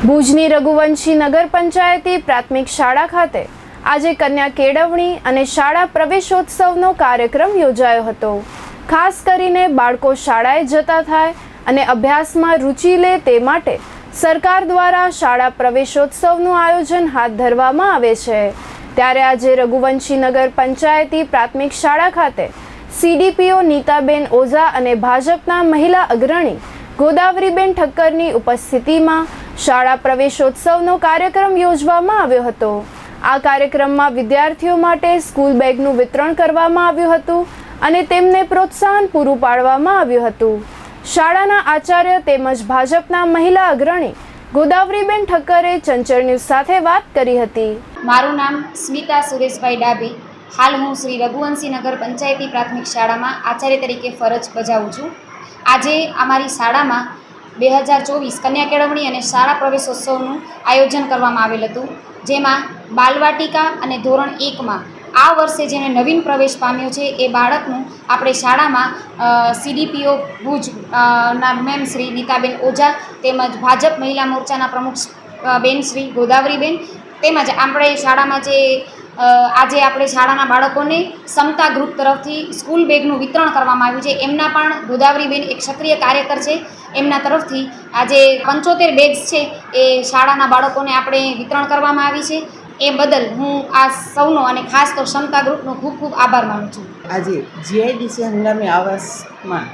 ભુજની રઘુવંશી નગર પંચાયતી પ્રાથમિક શાળા ખાતે આજે કન્યા કેળવણી અને શાળા પ્રવેશોત્સવનો કાર્યક્રમ યોજાયો હતો. ખાસ કરીને બાળકો શાળાએ જતા થાય અને અભ્યાસમાં રુચિ લે તે માટે સરકાર દ્વારા શાળા પ્રવેશોત્સવનું આયોજન હાથ ધરવામાં આવે છે. ત્યારે આજે રઘુવંશી નગર પંચાયતી પ્રાથમિક શાળા ખાતે સીડીપીઓ નીતાબેન ઓઝા અને ભાજપના મહિલા અગ્રણી ગોદાવરીબેન ઠક્કરની ઉપસ્થિતિમાં શાળા પ્રવેશોત્સવનો કાર્યક્રમ યોજવામાં આવ્યો હતો. આ કાર્યક્રમમાં વિદ્યાર્થીઓ માટે સ્કૂલ બેગનું વિતરણ કરવામાં આવ્યું હતું અને તેમને પ્રોત્સાહન પૂરું પાડવામાં આવ્યું હતું. શાળાના આચાર્ય તેમજ ભાજપના મહિલા અગ્રણી ગોદાવરીબેન ઠક્કરે ચંચળ ન્યૂઝ સાથે વાત કરી હતી. મારું નામ સ્મિતા સુરેશભાઈ ડાભી. હાલ હું શ્રી રઘુવંશી નગર પંચાયતી પ્રાથમિક શાળામાં આચાર્ય તરીકે ફરજ બજાવું છું. આજે અમારી શાળામાં બે હજાર ચોવીસ કન્યા કેળવણી અને શાળા પ્રવેશોત્સવનું આયોજન કરવામાં આવેલ હતું, જેમાં બાલવાટિકા અને ધોરણ એકમાં આ વર્ષે જેને નવીન પ્રવેશ પામ્યો છે એ બાળકનું આપણે શાળામાં સીડીપીઓ ભુજ ના મેમ શ્રી નીતાબેન ઓઝા તેમજ ભાજપ મહિલા મોરચાના પ્રમુખ બેન શ્રી ગોદાવરીબેન તેમજ આપણે શાળામાં જે આજે આપણે શાળાના બાળકોને સમતા ગ્રુપ તરફથી સ્કૂલ બેગનું વિતરણ કરવામાં આવ્યું છે. એમના પણ ગોદાવરીબેન એક સક્રિય કાર્યકર છે. એમના તરફથી આજે પંચોતેર બેગ્સ છે એ શાળાના બાળકોને આપણે વિતરણ કરવામાં આવી છે. એ બદલ હું આ સૌનો અને ખાસ તો સમતા ગ્રુપનો ખૂબ ખૂબ આભાર માનું છું. આજે જીઆઈડીસી હંગામી આવાસમાં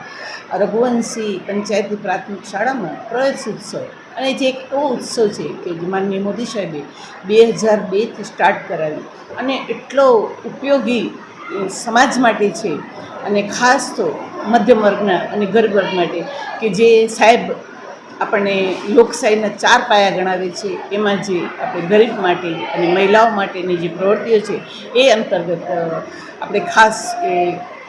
રઘુવંશી પંચાયતી પ્રાથમિક શાળામાં પ્રવેશ ઉત્સવ. અને જે એક એવો ઉત્સવ છે કે માનનીય મોદી સાહેબે બે હજાર બેથી સ્ટાર્ટ કરાવી. અને એટલો ઉપયોગી સમાજ માટે છે અને ખાસ તો મધ્યમ વર્ગના અને ગરીબ વર્ગ માટે કે જે સાહેબ આપણને લોકશાહીના ચાર પાયા ગણાવે છે, એમાં જે આપણે ગરીબ માટે અને મહિલાઓ માટેની જે પ્રવૃત્તિઓ છે, એ અંતર્ગત આપણે ખાસ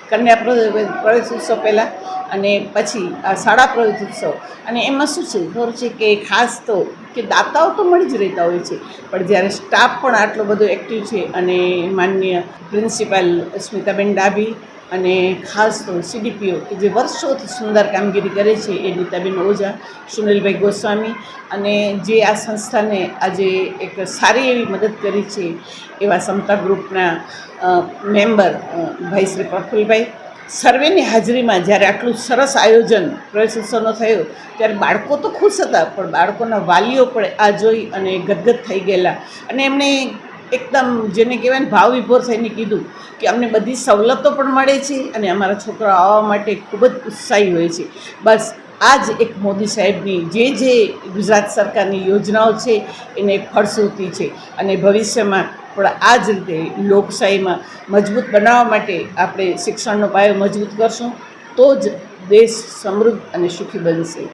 કન્યા પ્ર- પ્રવેશ ઉત્સવ પહેલાં અને પછી આ શાળા પ્રવેશ ઉત્સવ. અને એમાં શું છે? ખબર છે કે ખાસ તો કે દાતાઓ તો મળી જ રહેતા હોય છે. પણ જ્યારે સ્ટાફ પણ આટલો બધો એક્ટિવ છે અને માનનીય પ્રિન્સિપાલ સ્મિતાબેન ડાભી અને ખાસ તો સીડીપીઓ કે જે વર્ષોથી સુંદર કામગીરી કરે છે એ નીતાબેન ઓઝા, સુનિલભાઈ ગોસ્વામી અને જે આ સંસ્થાને આજે એક સારી એવી મદદ કરી છે એવા સમતા ગ્રુપના મેમ્બર ભાઈ શ્રી પ્રફુલભાઈ. સર્વેની હાજરીમાં જ્યારે આટલું સરસ આયોજન પ્રવેશોત્સવનો થયો, ત્યારે બાળકો તો ખુશ હતા, પણ બાળકોના વાલીઓ પણ આ જોઈ અને ગદગદ થઈ ગયેલા. અને એમને એકદમ જેને કહેવાય ને ભાવ વિભોર થઈને કીધું કે અમને બધી સવલતો પણ મળે છે અને અમારા છોકરાઓ આવવા માટે ખૂબ જ ઉત્સાહી હોય છે. બસ આ જ એક મોદી સાહેબની જે જે ગુજરાત સરકારની યોજનાઓ છે એને એક ફળશ્રુતિ છે અને ભવિષ્યમાં પણ આ જ રીતે લોકશાહીમાં મજબૂત બનાવવા માટે આપણે શિક્ષણનો પાયો મજબૂત કરશું તો જ દેશ સમૃદ્ધ અને સુખી બનશે.